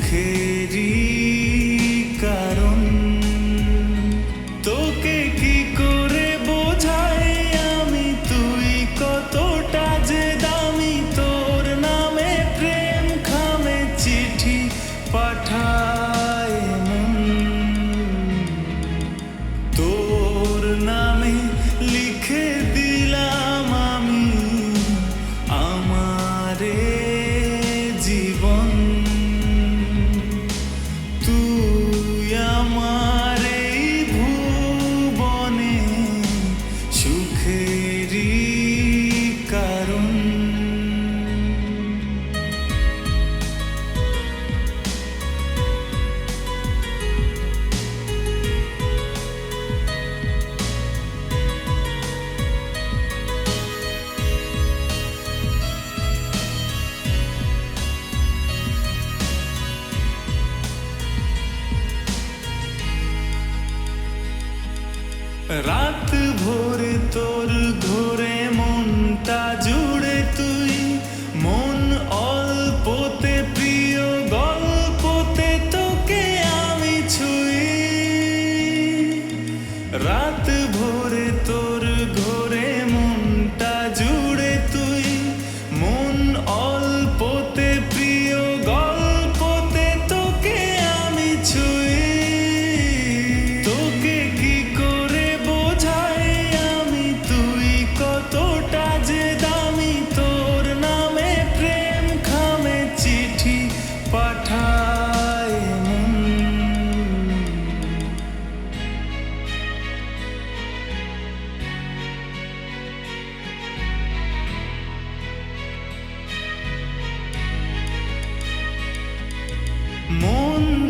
care. রাত ভোরে তোর ঘোরে মনটা জুড়ে তুই। মন অল্পতে প্রিয়, গল্পতে তোকে আমি ছুই। রাত ভোরে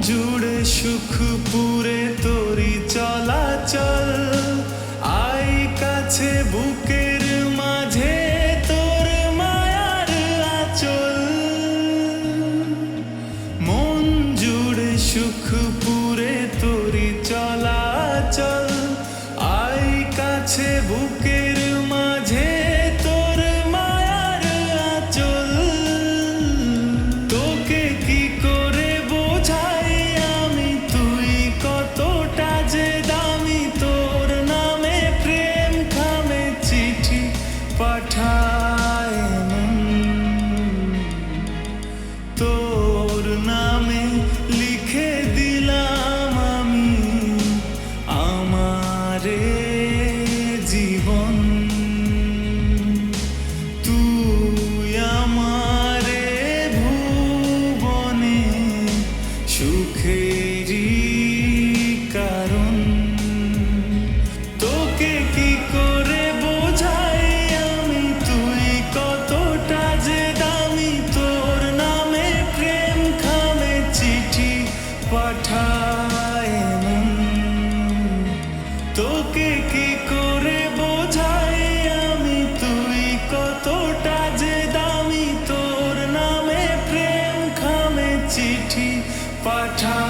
To. Charlie. five times.